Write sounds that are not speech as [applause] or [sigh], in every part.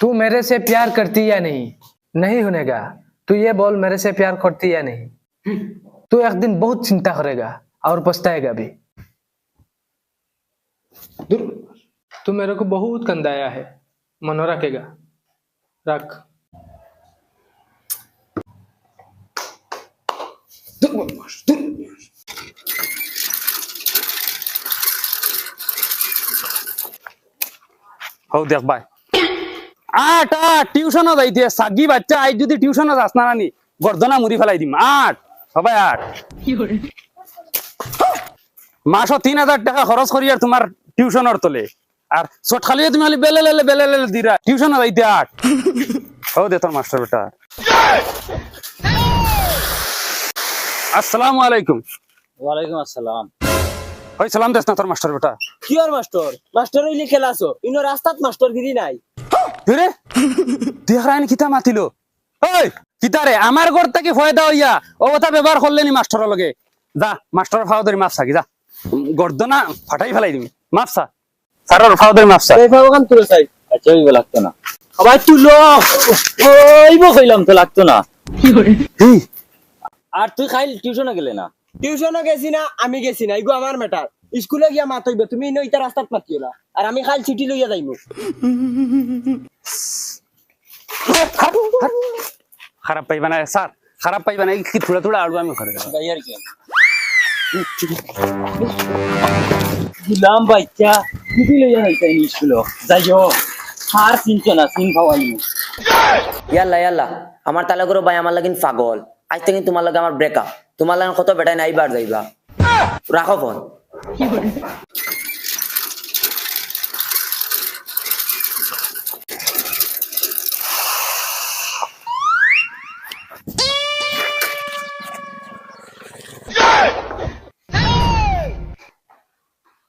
तू मेरे से प्यार करती या नहीं? नहीं होने का तू ये बोल मेरे से प्यार करती या नहीं? तू एक दिन बहुत चिंता करेगा और पछताएगा भी। तू मेरे को बहुत कंदाया है। मनो रखेगा। रख। दूर, दूर, दूर, হও দেখ ভাই আট আট টিউশনও যাইতে সাগি বাচ্চা আজ যদি টিউশনও যাস না নানি গর্দনা মুড়ি ফেলাই দিম। আট সবাই আট। মাসও তিন হাজার টাকা খরচ করি আর তোমার টিউশনের তলে। আর চট খালি তুমি খালি বেলে লেলে বেলে লেলে দিরা টিউশনও যাইতে আট। হও দে তোর মাস্টার বেটা। আসসালামু আলাইকুম। ওয়ালাইকুম আসসালাম। ওই সালাম দেস না তোর মাস্টার বেটা। কি আর মাস্টার? মাস্টার হইলে খেলাছো ইনো রাস্তাত মাস্টার গিরি নাই। রে দেখারাইন কিতা মাতিল? ওই কিতা রে আমার ঘর থেকে ফয়দা হইয়া ও কথা ব্যবহার করলেনি মাস্টারের লগে। যা মাস্টার ফাও ধরি মাপ সাকি যা। গর্দনা ফাটাই ফেলাই দিবি। মাপ সা স্যারের ফাও ধরি মাপ সা এই ফাওকান তুলে চাই। আচ্ছা ওইব লাগতো না। সবাই তুলো ওইব কইলাম তো লাগতো না। এই, আর তুই খাইল টিউশনে গেলে না? টিউশনে গেছি না আমি গেছি না। ইগো আমার ম্যাটার স্কুলে গিয়া মাত হইবে তুমি ইনো ইতা রাস্তাত মাতিও না আর আমি খাল ছুটি লইয়া যাইমু। খারাপ পাইবা না স্যার খারাপ পাইবা না কি থোড়া থোড়া আড়ু আমি করে যাই আর কি। দিলাম বাচ্চা দিদি লইয়া যাইতে স্কুল যাইও আর চিনছো না চিন খাওয়াই ইয়াল্লা ইয়াল্লা আমার তালে করো ভাই আমার লাগিন পাগল। আজ থেকে তোমার লাগে আমার ব্রেকআপ তোমার লাগে কত বেটাই নাইবার যাইবা। রাখো ফোন।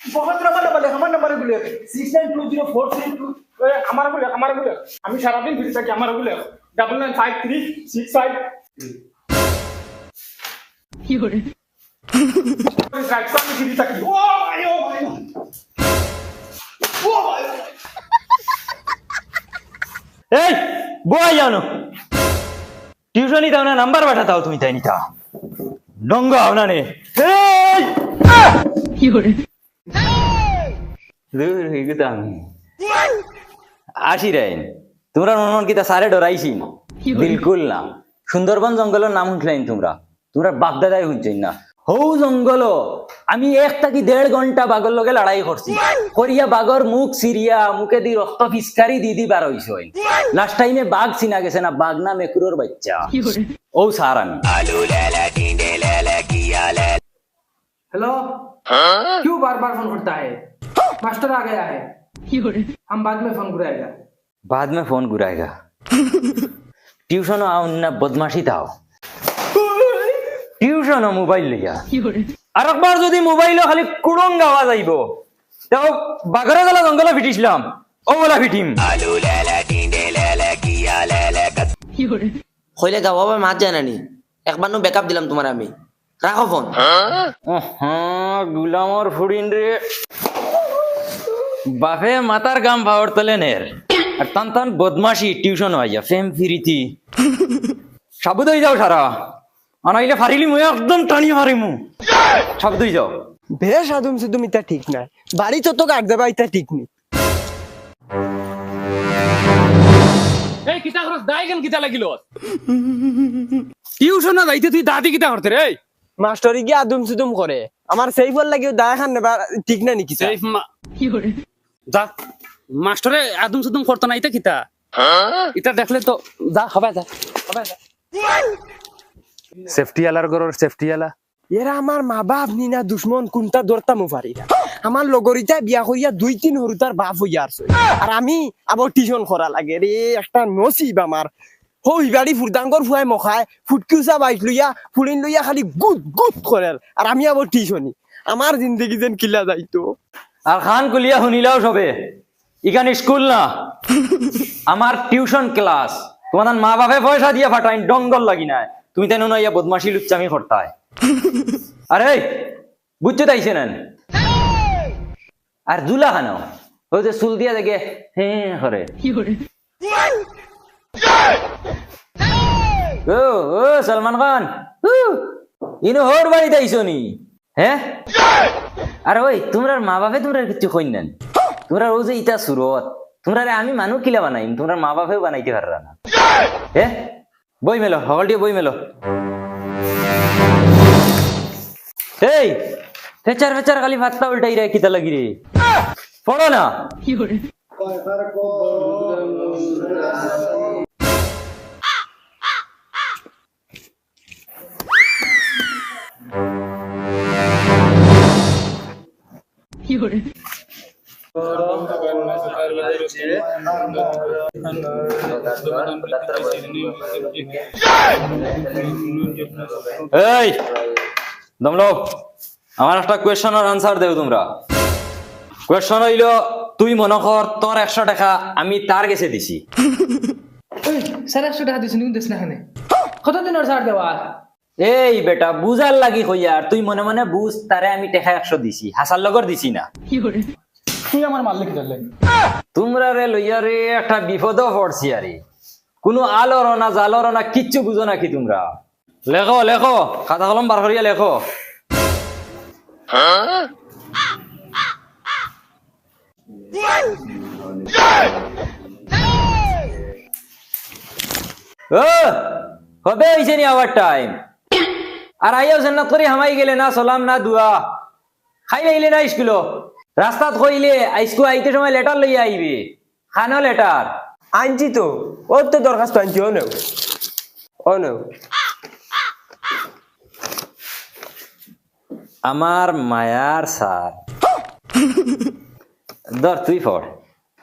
বহুত নাম্বার নাম্বার আমার নাম্বারগুলো six nine two zero four three two আমারগুলো আমারগুলো আমি সারাদিন ঘুরে থাকি, আমারগুলো double nine five three six five কি এই বই জানো। টিউশনই দাও না নাম্বার পাঠাতাও তুমি তাই নিতা ডঙ্গ হও না দূর হয়ে গেছে আসি তোমরা মন কিতা সারে ডরাইছি। বিলকুল না। সুন্দরবন জঙ্গলের নাম শুনছিলেন তোমরা। তোমরা বাপদাদাই শুনছেন না। হৌ জঙ্গল আমি এক থাকি দেড় ঘন্টা বাগর লগে লড়াই করছি করিয়া বাগর মুখ সিরিয়া মুখে দি রক্ত ফিসকারি দি দি বার হইছ লাস্ট টাইমে বাঘ চিনা গেছে না বাঘ না মেকুরোর বাচ্চা ও সার আমি हेलो क्यों बार बार फोन करता है मास्टर आ गया है हम बाद में फोन करेगा बाद में फोन घुराएगा ट्यूशन आओ ना बदमाशी थाओ টিউশন মোবাইল লইয়া আর একবার যদি মোবাইল খালি কুড়ং গাওয়া যাইব তেও বাঘরে গেলা জঙ্গলে ফিটিছিলাম ও বলা ফিটিম। হইলে গাওয়া যায় একবার নো ব্যাকআপ দিলাম তোমার আমি। রাখো ফোন গুলামর ফুড়িন রে বাপে মাতার গাম ভাওয়ার তলে নের আর তান তান বদমাশি টিউশন হইয়া ফেম ফিরিতি সাবুদ হয়ে যাও সারা আনাইলে ফারিলি মুই একদম টানি মারিমু। সাবুদ হয়ে যাও। বেশ আদম সুদম ইতা ঠিক নাই। বাড়ি তো তো কাট দেবা ইতা ঠিক নি। এই কিতা খরচ দাই কেন কিতা লাগিল? টিউশন যাইতে তুই দাদি কিতা করতে রে? মাস্টারি গিয়ে আদম সুদম করে আমার সেই ফল লাগিও দায় খান নেবা ঠিক না নাকি এই মা- যা। মাস্টারে আদম সুদম করতো না ইতা কিতা? ইতা দেখলে তো যা হবে যা হবে যা। সেফটি আলার গরর সেফটি আলা এরা আমার মা বাপ নিনা দুশ্মন কোনটা দরতামো পারি না আমার লগরিতা বিয়া করিয়া দুই তিন হরুতার বাপ হইয়া আসছে আর আমি আবার টিউশন করা লাগে। রে একটা নসিব আমার হই বাড়ি ফুরদাঙ্গর ফুয়াই মখায় ফুটকিউসা বাইক লইয়া ফুলিন লইয়া খালি গুদ গুদ করে আর আমি আবার টিউশনি আমার জিন্দগি যেন কিলা যাইতো আর খান কুলিয়া শুনিলাও সবে ইখান স্কুল না। [laughs] আমার টিউশন ক্লাস তোমার মা বাপে পয়সা দিয়ে ফাটাইন ডঙ্গল লাগি নাই। তুমি তেন না, ইয়া বদমাশি লুচ্চামি করতায়। আরে বুঝছ তাইছে না আর জুলা খানো ওই যে চুল দিয়া দেখে হ্যাঁ করে ও ও, সলমান খান ইনো হোর বাড়িতে আইসো নি? হ্যাঁ আর ওই তোমরা মা বাপে তোমরা কিছু কইন না তোমরা ও যে ইটা সুরত তোমরা আমি মানুষ কিলা বানাইম, তোমরা মা বাপেও বানাইতে পারা না। হ্যাঁ বই মেলো হল দিয়ে বই মেলো। এই, ফেচার ফেচার খালি ভাতটা উল্টাই রে, কিতা লাগি রে। পড়ো না। এই আমার একটা কোয়েশনের আনসার দেও তোমরা। কোয়েশন হইল তুই মনে কর তোর একশো টাকা আমি তার গেছে দিছি? স্যার একশো টাকা দিছি নিউ দিস না এখানে। কতদিনের ছাড় দেওয়া? এই বেটা বুঝার লাগি হইয়ার তুই মনে মনে বুঝ তারে আমি টাকা একশো দিছি হাসার লগর দিছি না। তুই আমার মারলে কি ধরলে তোমরা রে লইয়া রে একটা বিপদও পড়ছি আরে। কোনো আলোর না জালর না কিচ্ছু বুঝো নাকি তোমরা। লেখো লেখো, খাতা কলম বার করিয়া লেখো। কবে হয়েছে নি আবার টাইম। আর আইয়াও জান্নাত করে হামাই গেলে না সলাম না, দুয়া। খাই লাইলে না স্কুল রাস্তাত কইলে আইসকু আইতে সময় লেটার লইয়া আইবে। খানো লেটার আনছি তো ওর তো দরখাস্ত আনছি ও নেও ও নেও আমার মায়ার স্যার। ধর তুই পড়।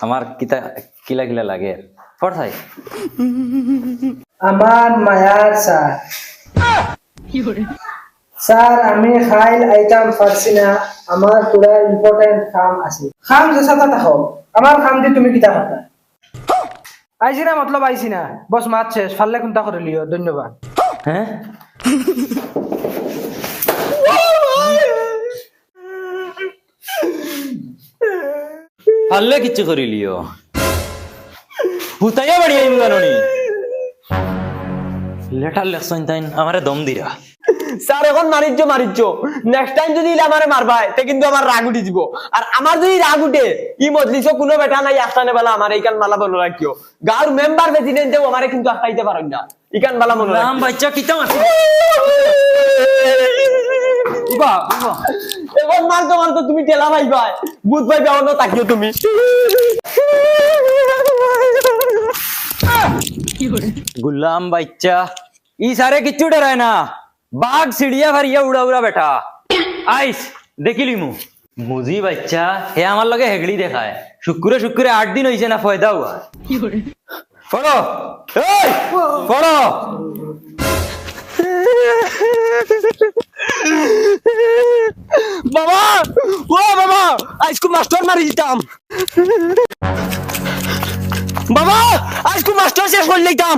আমার কিতা কিলা কিলা লাগে। পড় থাই আমার মায়ার স্যার। স্যার, আমি খাইল আইতাম পারছি না। আমার পুরা ইম্পর্টেন্ট কাম আছে। খাম যেসাটা থাকো আমার খাম দি তুমি কিতা কথা আইছি না, মতলব আইছি না। বস মাত শেষ। ফাললে কোনটা করে লিও ধন্যবাদ। পারলে কিচ্ছু করিলিও হুতাইয়া বাড়ি আইম জানি লেটার লেখছেন তাই আমারে দম দিরা স্যার এখন মারিচ্ছ মারিচ্ছ। নেক্সট টাইম যদি ইলা আমারে মারবাই তে কিন্তু আমার রাগ উঠি দিব। আর আমার যদি রাগ উঠে ই মজলিস কোনো বেটা নাই আস্তানে বেলা আমার এইখান মালা বলো রাখিও। গাঁর মেম্বার প্রেসিডেন্টেও আমারে কিন্তু আস্তাইতে পারেন না। ইকান বালা মনে রাম বাচ্চা কিতা মারছে উবা উবা। এখন মারতো মারতো তুমি টেলা পাইবাই বুধ পাইবা অন্য তাকিও তুমি। গুলাম বাচ্চা ই সারে কিচ্ছু ডরায় না। বাঘ সিড়িয়া ফারিয়া উড়া উড়া বেটা আইস দেখিলি মু মুজি বাচ্চা হে আমার লগে হেগড়ি দেখায় শুক্রে শুক্রে আট দিন হইছে না ফয়দা হুয়া পড়ো এই পড়ো বাবা ও বাবা আজকে মাস্টার মারি দিতাম বাবা আজকে মাস্টার শেষ করে দিতাম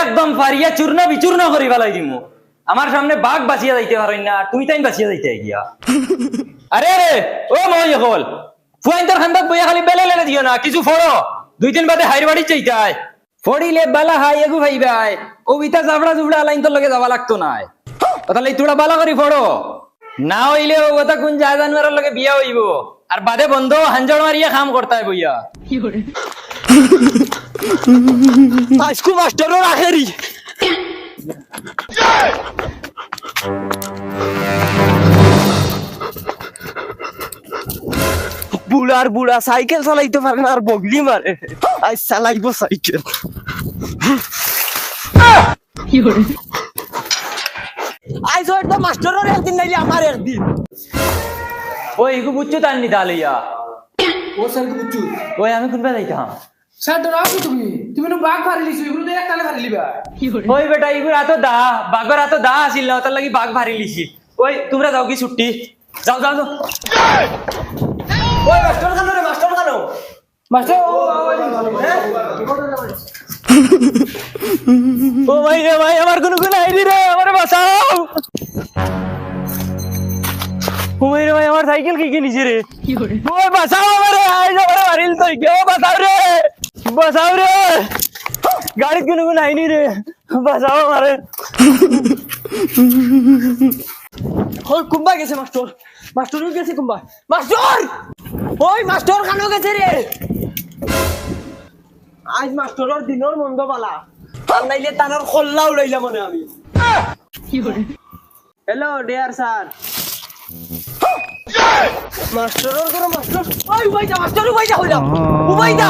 একদম ফারিয়া চূর্ণ বিচূর্ণ করি ফেলাই দিমু। আমার সামনে বাঘ বাঁচিয়া যাইতে পারেন না তুমি তাই বাঁচিয়া যাইতে গিয়া। [laughs] আরে রে ও মহল হল ফুয়াইন্তর খান্দাত বইয়া খালি বেলে লেলে দিও না কিছু ফড়ো। দুই দিন বাদে হাইর বাড়ি চাইতাই। ফড়িলে বালা হাই এগু ভাইবাই ও বিতা জাবড়া জুবড়া লাইন তোর লগে যাওয়া লাগতো নাই। [laughs] তাহলে তোরা বালা করি ফড়ো। না হইলে ও কথা কোন যায় জানুয়ারের লগে বিয়া হইব। আর বাদে বন্ধ হাঞ্জড় মারিয়া কাম করতে বইয়া। [laughs] আজকে মাস্টারও রাখেরি বুড়ার বুড়া সাইকেল চালাইতে পারে না আর বগলি মারে। আজ চালাইব সাইকেল আজ হয়তো মাস্টারের একদিন নাইলে আমার একদিন ওই বুঝছ তার নি তাহলে ইয়া ও স্যার কি বুঝছ ওই আমি কোনবা যাইতাম? কি তুমি তুমি নো বাঘ ফারি লিছো এগুলো এক তালে লিবা ওই বেটা ইগুর এত দা বাঘর এত দা আসিল না তার লাগি বাঘ ভারি লিছি ওই তোমরা যাও কি ছুটি যাও যাও যাও ওই মাস্টার খানো রে মাস্টার খানো মাস্টার ও ও ভাই রে ভাই আমার কোনো গুণ আইনি রে আমার বাঁচাও ও ভাই আমার সাইকেল কি কিনিছে রে ওই বাঁচাও আমারে আইজ আমারে মারিল তো কেউ বাঁচাও রে বাঁচাও রে গাড়ির কোনো গুণ আইনি রে বাঁচাও আমারে ওই কুম্বা গেছে মাস্টার মাস্টারও গেছে কুম্বা মাস্টার ওই মাস্টার খানো গেছে রে আজ মাস্টারের দিনের মন্দ পালা আর নাইলে তানোর খোল্লা উড়াইলা মনে আমি হ্যালো ডিয়ার স্যার মাস্টারের করে মাস্টার ওই উবাই যা মাস্টার উবাই যা হইলাম উবাই যা